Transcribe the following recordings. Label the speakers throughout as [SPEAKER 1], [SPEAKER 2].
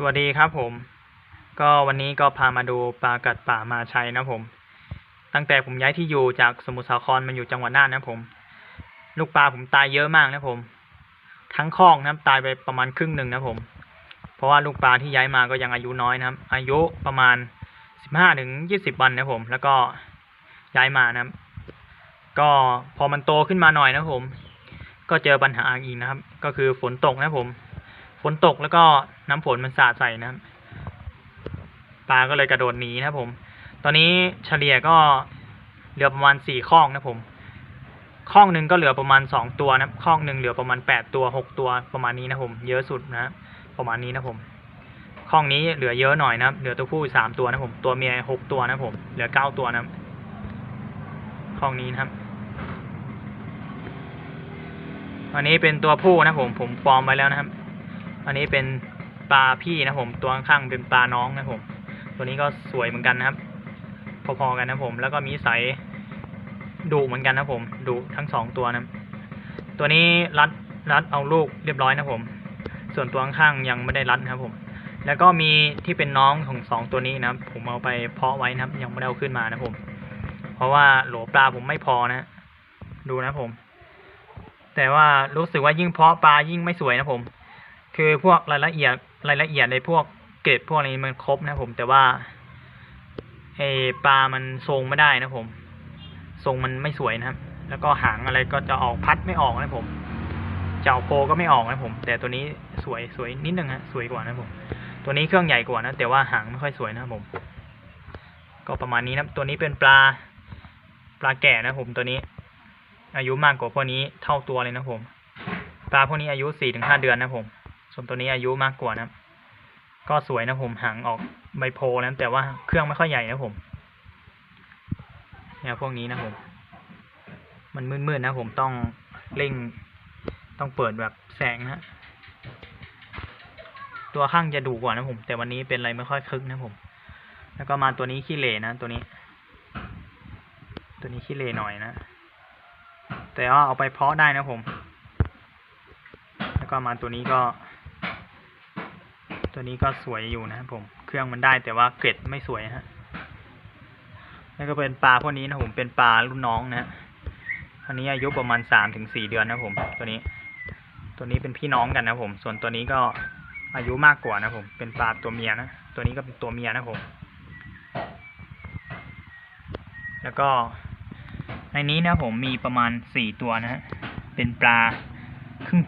[SPEAKER 1] สวัสดีครับผม ก็วันนี้ก็พามาดูปลากัดป่ามาชัยนะผม ตั้งแต่ผมย้ายที่อยู่จากสมุทรสาครมาอยู่จังหวัดน่านนะผม ลูกปลาผมตายเยอะมากนะผม ทั้งคลอกนะตายไปประมาณครึ่งหนึ่งนะผม เพราะว่าลูกปลาที่ย้ายมาก็ยังอายุน้อยนะครับ อายุประมาณสิบห้าถึงยี่สิบวันนะผม แล้วก็ย้ายมานะครับ ก็พอมันโตขึ้นมาหน่อยนะผม ก็เจอปัญหาอีกนะครับ ก็คือฝนตกนะผม ฝนตกแล้วก็น้ำฝนมันสาดใส่นะครับปลาก็เลยกระโดดหนีนะผม ตอนนี้เฉลี่ยก็เหลือประมาณสี่ข้องนะผมข้องหนึ่งก็เหลือประมาณสองตัวนะข้องหนึ่งเหลือประมาณแปดตัวหกตัวประมาณนี้นะผม เยอะสุดนะประมาณนี้นะผมข้องนี้เหลือเยอะหน่อยนะเหลือตัวผู้สามตัวนะผม ตัวเมียหกตัวนะผม เหลือเก้าตัวนะข้องนี้นะครับอันนี้เป็นตัวผู้นะผม ผมฟอร์มไว้แล้วนะครับ อันนี้เป็นปลาพี่นะผม ตัวข้างๆเป็นปลาน้องนะผม ตัวนี้ก็สวยเหมือนกันนะครับ พอๆกันนะผม แล้วก็มีสายดุเหมือนกันนะผมดุทั้งสองตัวนะตัวนี้รัดรัดเอาลูกเรียบร้อยนะผม ส่วนตัวข้างๆยังไม่ได้รัดนะครับผม แล้วก็มีที่เป็นน้องของสองตัวนี้นะครับ ผมเอาไปเพาะไว้นะครับ ยังไม่ได้เอาขึ้นมานะผม เพราะว่าโหลปลาผมไม่พอนะ ดูนะผม แต่ว่ารู้สึกว่ายิ่งเพาะปลายิ่งไม่สวยนะผม คือพวกรายละเอียดรายละเอียดในพวกเกรดพวกนี้มันครบนะผม แต่ว่าไอปลามันทรงไม่ได้นะผม ทรงมันไม่สวยนะครับ แล้วก็หางอะไรก็จะออกพัดไม่ออกนะผมเจ้าโปก็ไม่ออกนะผม แต่ตัวนี้สวยสวยนิดนึงฮะสวยกว่านะผม ตัวนี้เครื่องใหญ่กว่านะ แต่ว่าหางไม่ค่อยสวยนะผม ก็ประมาณนี้นะตัวนี้เป็นปลาปลาแก่นะผมตัวนี้ อายุมากกว่าพวกนี้เท่าตัวเลยนะผม ปลาพวกนี้อายุสี่ถึงห้าเดือนนะผม ส่วนตัวนี้อายุมากกว่านะครับ ก็สวยนะผมหางออกใบโพลนะแต่ว่าเครื่องไม่ค่อยใหญ่นะผมเนี่ยพวกนี้นะผม มันมืดๆนะผมต้องเร่ง ต้องเปิดแบบแสงนะตัวข้างจะดุกว่านะผม แต่วันนี้เป็นอะไรไม่ค่อยคึกนะผม แล้วก็มาตัวนี้ขี้เหร่นะตัวนี้ ตัวนี้ขี้เหร่หน่อยนะแต่ว่าเอาไปเพาะได้นะผม แล้วก็มาตัวนี้ก็ ตัวนี้ก็สวยอยู่นะผม เครื่องมันได้แต่ว่าเกร็ดไม่สวยฮะแล้วก็เป็นปลาพวกนี้นะผมเป็นปลารุ่นน้องนะอันนี้อายุประมาณสามถึงสี่เดือนนะผม ตัวนี้ ตัวนี้เป็นพี่น้องกันนะผม ส่วนตัวนี้ก็อายุมากกว่านะผม เป็นปลาตัวเมียนะ ตัวนี้ก็เป็นตัวเมียนะผม แล้วก็ในนี้นะผมมีประมาณสี่ตัวนะฮะ เป็นปลาเพิ่ง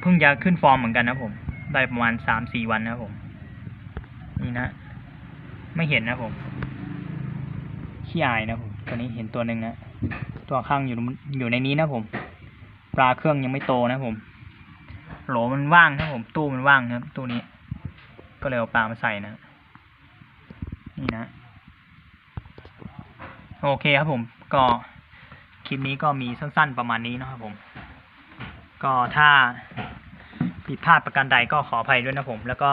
[SPEAKER 1] เพิ่งจะขึ้นฟอร์มเหมือนกันนะผม ได้ประมาณสามสี่วันนะผม นี่นะ ไม่เห็นนะผมขี้อายนะผมตัวนี้เห็นตัวหนึ่งนะตัวข้างอยู่อยู่ในนี้นะผม ปลาเครื่องยังไม่โตนะผม โหลมันว่างนะผม ตู้มันว่างนะตู้นี้ ก็เลยเอาปลามาใส่นะนี่นะ โอเคครับผม ก็คลิปนี้ก็มีสั้นๆประมาณนี้นะครับผม ก็ถ้า ผิดพลาดประการใดก็ขออภัยด้วยนะผม แล้วก็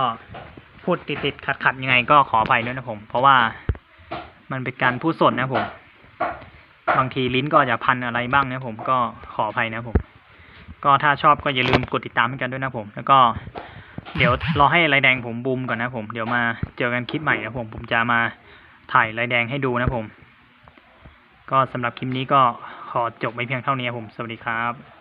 [SPEAKER 1] พูดติดๆขัดๆยังไงก็ขออภัยด้วยนะผม เพราะว่ามันเป็นการพูดสดนะผม บางทีลิ้นก็จะพันอะไรบ้างนะผมก็ขออภัยนะผม ก็ถ้าชอบก็อย่าลืมกดติดตามให้กันด้วยนะผม แล้วก็เดี๋ยวรอให้ไรแดงผมบูมก่อนนะผม เดี๋ยวมาเจอกันคลิปใหม่นะผม ผมจะมาถ่ายไรแดงให้ดูนะผม ก็สำหรับคลิปนี้ก็ขอจบไว้เพียงเท่านี้ผม สวัสดีครับ